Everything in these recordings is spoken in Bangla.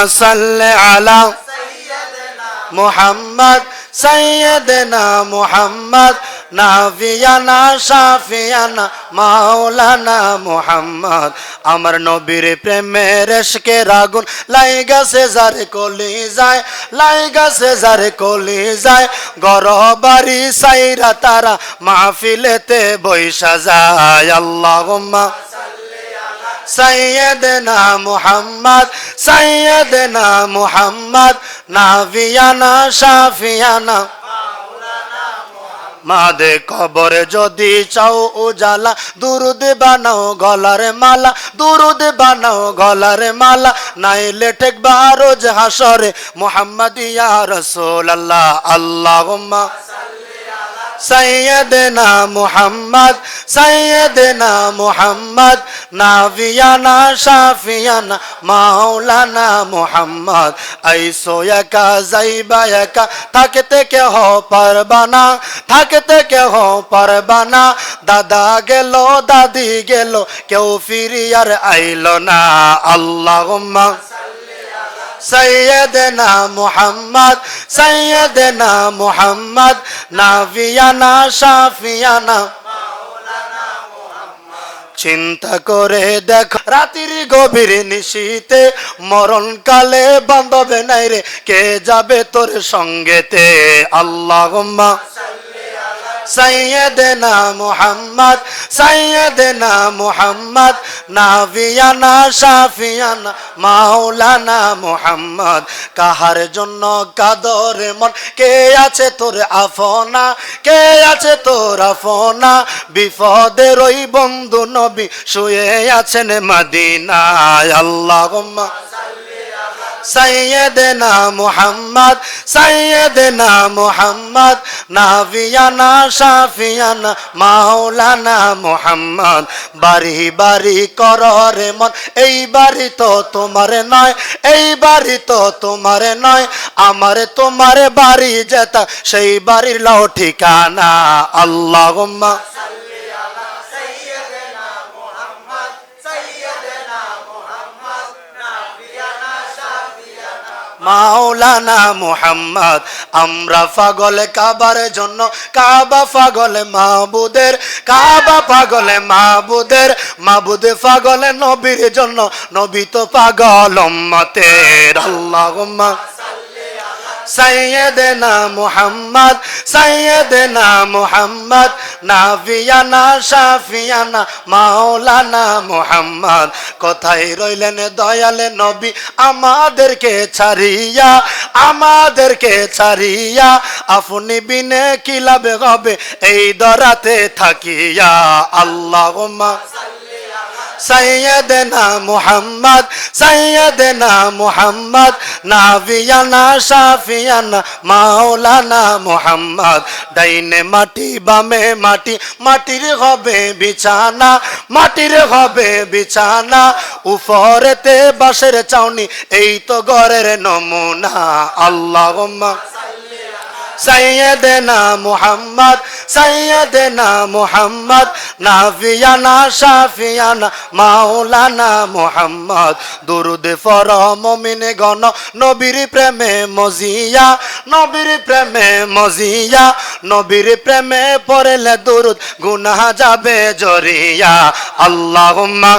صل على محمد سيدنا محمد নাভিয়ানা শাফিয়ানা মাওলানা মুহাম্মদ আমার নবীর প্রেমের এসকে রাগুন লাই গাছে যারে কলি যায় লাই গাছে যারে কলি যায় গর বাড়ি সাইরা তারা মাহফিলেতে বৈশা যায় আল্লাহুম্মা সৈয়দনা মুহাম্মদ সৈয়দনা মুহাম্মদ, নাভিয়ানা, শাফিয়ানা। মাদে কবরে যদি চাও উজালা, দুরুদ বানাও গলার মালা, দুরুদ বানাও গলার মালা, নাইলে ঠেকবা রোজ হাসরে মোহাম্মদ ইয়া রসুল আল্লাহ সৈয়দনা মুহাম্মদ সৈয়দনা মুহাম্মদ, নাভিয়ানা, শাফিয়ানা, মাওলানা মুহাম্মদ। আইসো একা, যাইবা থাকতে কেহ পারবানা থাকতে কেহ পারবানা দাদা গেল, দাদি গেল, কেউ ফিরিয়ার আইল না। আল্লাহুম্মা সৈয়দনা মোহাম্মদ সৈয়দনা মোহাম্মদ নাভিয়ানা শাফিয়ানা চিন্তা করে দেখ, রাতির গভীর নিশীতে মরণ কালে বান্ধবে নাই রে, কে যাবে তোর সঙ্গেতে? আল্লাহ সৈয়দনা মুহাম্মদ সৈয়দনা মুহাম্মদ নাভিয়ানা শাফিয়ানা, মাওলানা মুহাম্মদ। কাহার জন্য কাদরে মন? কে আছে তোর আফনা? কে আছে তোর আফনা? বিপদের ওই বন্ধু নবী, শুয়ে আছেন মদিনায়। আল্লাহুম্মা সৈয়দনা মুহাম্মদ সৈয়দনা মুহাম্মদ, নাভিয়ানা, শাফিয়ানা, মাওলানা মুহাম্মদ। বাড়ি বাড়ি কররে মন, এই বাড়ি তো তোমার নয়, এই বাড়ি তো তোমার নয়। আমার তোমার বাড়ি যেতা, সেই বাড়ির লাও ঠিকানা, আল্লাহুম্মা। মাওলানা মুহাম্মদ, আমরা পাগল কাবার জন্য কাবা পাগল মাহবুদের, কাবা পাগল মাহবুদের, মাহবুদ পাগল নবীর জন্য, নবী তো পাগল উম্মতের, আল্লাহুম্মা। সৈয়দনা মুহাম্মদ সৈয়দনা মুহাম্মদ নাভিয়ানা শাফিয়ানা, মাওলানা মুহাম্মদ। কোথায় রইলেন দয়ালে নবী? আমাদেরকে ছাড়িয়া আমাদেরকে ছাড়িয়া, আপনি বিনে কি লাভ হবে? এই দরাতে থাকিয়া, আল্লাহুম্মা সৈয়দনা মুহাম্মদ সৈয়দনা মুহাম্মদ নাভিয়ানা শাফিয়ানা, মাওলানা মুহাম্মদ। ডাইনে মাটি, বামে মাটি, মাটির হবে বিছানা, মাটির হবে বিছানা। উপরেতে বাঁশের চাউনি, এই তো ঘরের নমুনা। আল্লাহুম্মা সৈয়দনা মুহাম্মদ সৈয়দনা মুহাম্মদ নাভিয়ানা শাফিয়ানা, মাওলানা মুহাম্মদ। দুরুদ ফর মমিন গণ, নবীর প্রেমে মজিয়া, নবীর প্রেমে মজিয়া, নবীর প্রেমে পড়লে দুরুদ, গুনাহ যাবে জরিয়া। আল্লাহুম্মা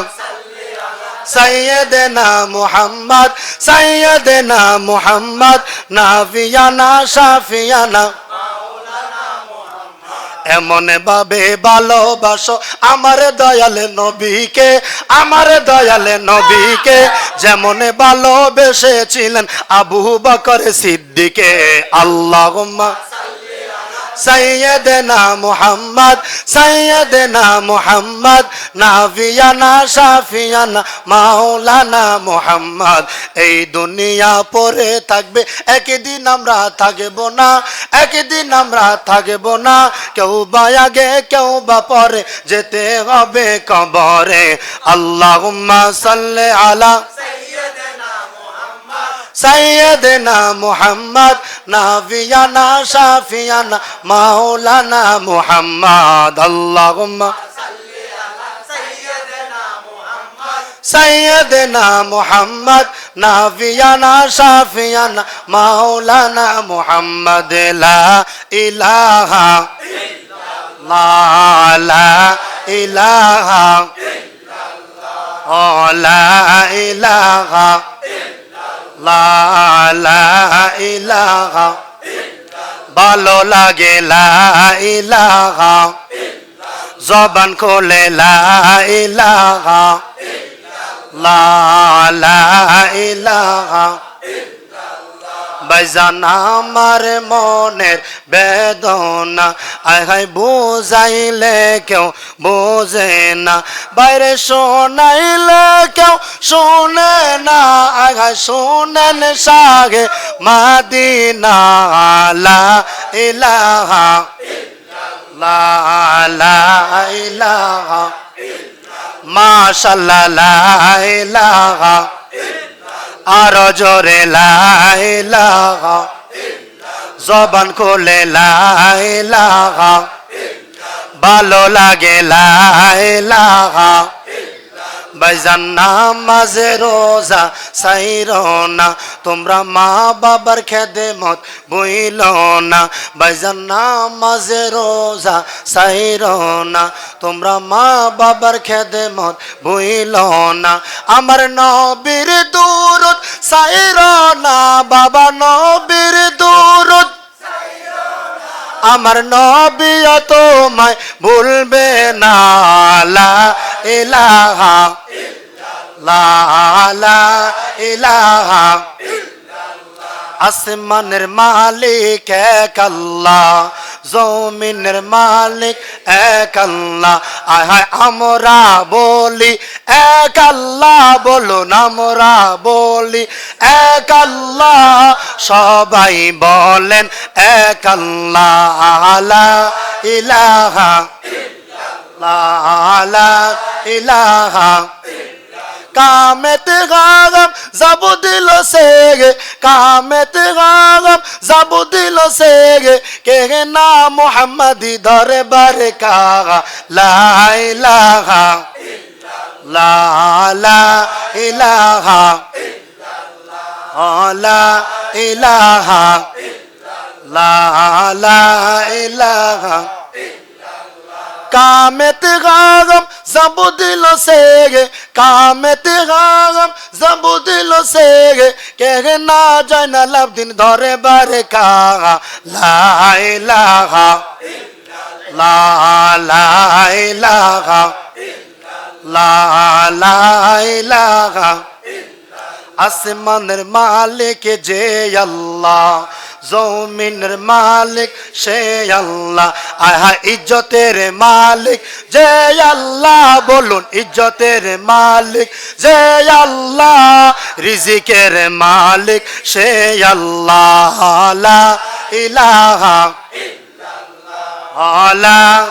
সৈয়দনা মুহাম্মদ সৈয়দনা মুহাম্মদ নাভিয়ানা শাফিয়ানা। এমন ভাবে ভালোবাসো আমার দয়ালে নবীকে, আমার দয়ালে নবীকে। যেমন ভালোবেসেছিলেন আবু বকর সিদ্দিকে, আল্লাহুম্মা সৈয়দনা মুহাম্মদ সৈয়দনা মুহাম্মদ, নাভিয়ানা, শাফিয়ানা, মাওলানা মুহাম্মদ। এই দুনিয়া পরে থাকবে, একদিন আমরা থাকব না, একদিন আমরা থাকব না। কেউ বা আগে, কেউ বা পরে, যেতে হবে কবরে। আল্লাহুম্মা সাল্লি আলা সৈয়দনা মুহাম্মদ নাভিয়ানা শাফিয়ানা, মাওলানা মুহাম্মদ, আল্লাহুম্মা সৈয়দনা মুহাম্মদ নাফিয়ানা শাফিয়ানা, মাওলানা মুহাম্মদ, লা ইলাহা লা ইলাহা লা ইলাহা লা লা ইলাহা ভালো লাগে লা ইলাহা জবান খোলে লা ইলাহা বাইজান আমার মনের বেদনা, আয় হায় বুঝাইলে কেউ বোঝে না। বাইরে শোনাইলে কেউ শোনে না, আয় হায় শোনেন সাগে মাদিনা লা ইলাহা লা লা ইলাহা, মাশাল্লাহ, লা ইলাহা আরও জোরে লাইলাহা জবান খোলে লাইলাহা ভালো লাগে লাইলাহা বাইজান নামাজে রোজা সাইর না। তোমরা মা বাবার খেদে মত বইল না বাইজান নামাজে রোজা সাইর না। তোমরা মা বাবার খেদে মত বইল না। আমার নবীর দূরত সাইর না, বাবা নবীর দূরত আমার নবীও তোমায় ভুলবে না ইলাহা আসমানের মালিক এক আল্লাহ, জমিনের মালিক এক আল্লাহ। আয় হায় আমরা বলি এক আল্লাহ, বলুন আমরা বলি এক আল্লাহ। সবাই বলেন এক আল্লাহ ইলাহা লা ইলাহা কামেতে গাগম যাব দিল সেগে। কামেতে গাগম যাব দিল সেগে। কে না মোহাম্মদি দরবার কাগা? লাইলাহা লা লা ইলাহা লা ইলাহা লা লা ইলাহা কামেতে গাগম জাবু দিল সেগে। কামেতে গাগম জাবু দিল সেগে। কে না যায় না লাভ দিন ধরে বারে কাগা লাইলাহা লা লাইলাহা লা লাইলাহা আসমানের মালিক যে আল্লাহ। জমিনের মালিক, সে আল্লাহ। আহা ইজ্জতের মালিক। যে আল্লাহ, বলুন, ইজ্জতের মালিক। যে আল্লাহ, রিজিকের মালিক। সে আল্লাহ ইলাহা আলা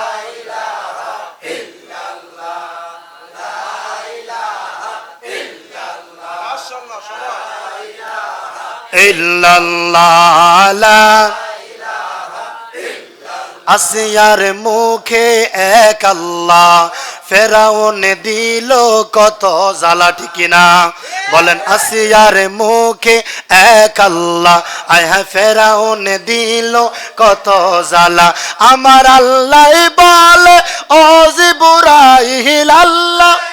আসিয়ার মুখে এক আল্লাহ। ফেরাউন দিল কত জ্বালা ঠিকিনা বলেন, আসিয়ার মুখে এক আল্লাহ। আয় হ্যাঁ ফেরাউন দিল কত জ্বালা। আমার আল্লাহ বলে, ও জিবুরাইল, আল্লাহ।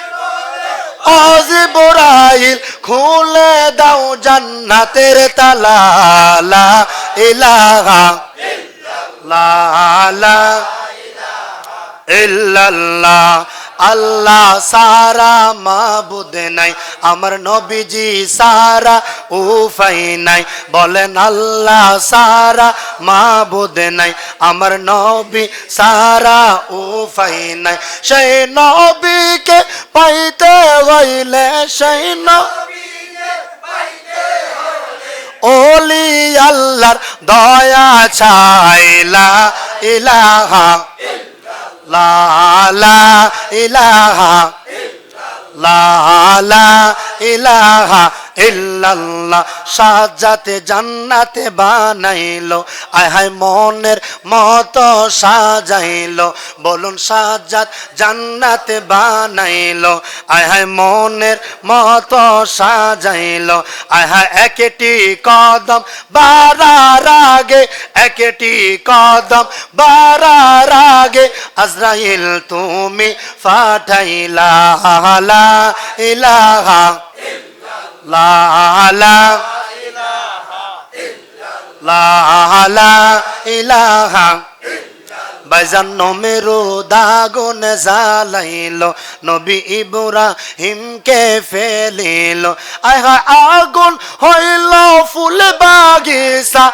অজিবরাইল খুলে দাও জান্নাতের তালা লা ইলাহা লা ইলাহা ইল্লাল্লাহ। আল্লাহ সারা মাবুদ নাই, আমার নবীজি সারা উফাই নাই। বলেন, আল্লাহ সারা মাবুদ নাই, আমার নবী সারা উফাই নাই। সেই নবীকে পাইতে হইলে, সেই নবী ওলি আল্লাহর দয়া ছাইলা ইলাহা লা লা ইলাহা লা লা ইলাহা ইল্লাল্লাহ, সাজাতে জান্নাতে বানাইলো। আয় হায়, মনের মতো সাজাইলো। বলুন, সাজাত জান্নাতে বানাইলো। আয় হায়, মনের মতো সাজাইলো। আয় হায়, একটি কদম বারার আগে, একটি কদম বারার আগে, আজরাইল তুমি ফাটাইলা ইলাহা লা লা লা ইলাহা বাইজান নমেরো দাগুন জ্বালাইল নবী ইব্রাহিমকে ফেলিল। আয় হায়, আগুন হইল ফুল বাগিচা,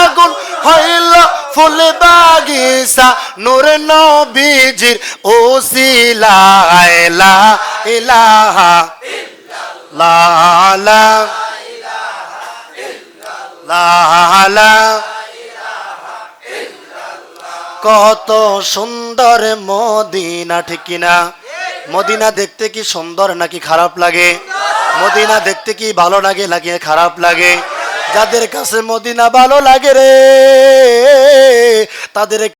আগুন হইল ফুল বাগিচা, নূর নবীজির ওসিলা লা ইলাহা কত সুন্দর মদিনা, ঠিক কিনা মদিনা দেখতে কি সুন্দর নাকি খারাপ লাগে? মদিনা দেখতে কি ভালো লাগে নাকি খারাপ লাগে? যাদের কাছে মদিনা ভালো লাগে রে, তাদের